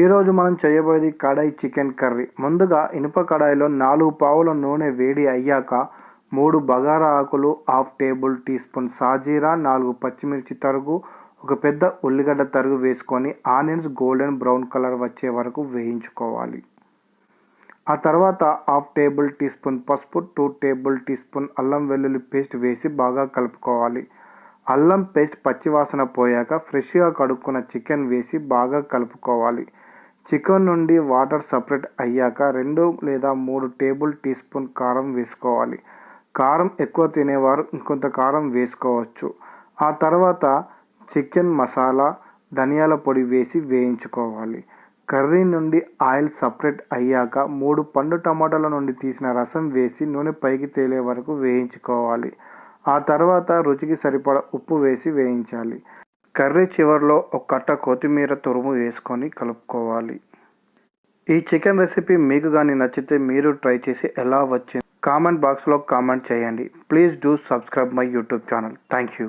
ఈరోజు మనం చేయబోయేది కడాయి చికెన్ కర్రీ. ముందుగా ఇనుప కడాయిలో నాలుగు పావుల నూనె వేడి అయ్యాక మూడు బగారా ఆకులు హాఫ్ టేబుల్ టీ స్పూన్ సాజీరా నాలుగు పచ్చిమిర్చి తరుగు ఒక పెద్ద ఉల్లిగడ్డ తరుగు వేసుకొని ఆనియన్స్ గోల్డెన్ బ్రౌన్ కలర్ వచ్చే వరకు వేయించుకోవాలి. ఆ తర్వాత హాఫ్ టేబుల్ టీ స్పూన్ పసుపు టూ టేబుల్ టీ స్పూన్ అల్లం వెల్లుల్లి పేస్ట్ వేసి బాగా కలుపుకోవాలి. అల్లం పేస్ట్ పచ్చివాసన పోయాక ఫ్రెష్గా కడుక్కున్న చికెన్ వేసి బాగా కలుపుకోవాలి. చికెన్ నుండి వాటర్ సపరేట్ అయ్యాక రెండు లేదా మూడు టేబుల్ టీ స్పూన్ కారం వేసుకోవాలి. కారం ఎక్కువ తినేవారు ఇంకొంత కారం వేసుకోవచ్చు. ఆ తర్వాత చికెన్ మసాలా ధనియాల పొడి వేసి వేయించుకోవాలి. కర్రీ నుండి ఆయిల్ సపరేట్ అయ్యాక మూడు పండు టమాటాల నుండి తీసిన రసం వేసి నూనె పైకి తేలే వరకు వేయించుకోవాలి. ఆ తర్వాత రుచికి సరిపడా ఉప్పు వేసి వేయించాలి. కర్రీ చివరిలో ఒక కట్ట కొత్తిమీర తురుము వేసుకొని కలుపుకోవాలి. ఈ చికెన్ రెసిపీ మీకు కానీ నచ్చితే మీరు ట్రై చేసి ఎలా వచ్చింది? కామెంట్ బాక్స్లో కామెంట్ చేయండి. Please do subscribe my YouTube channel. Thank you.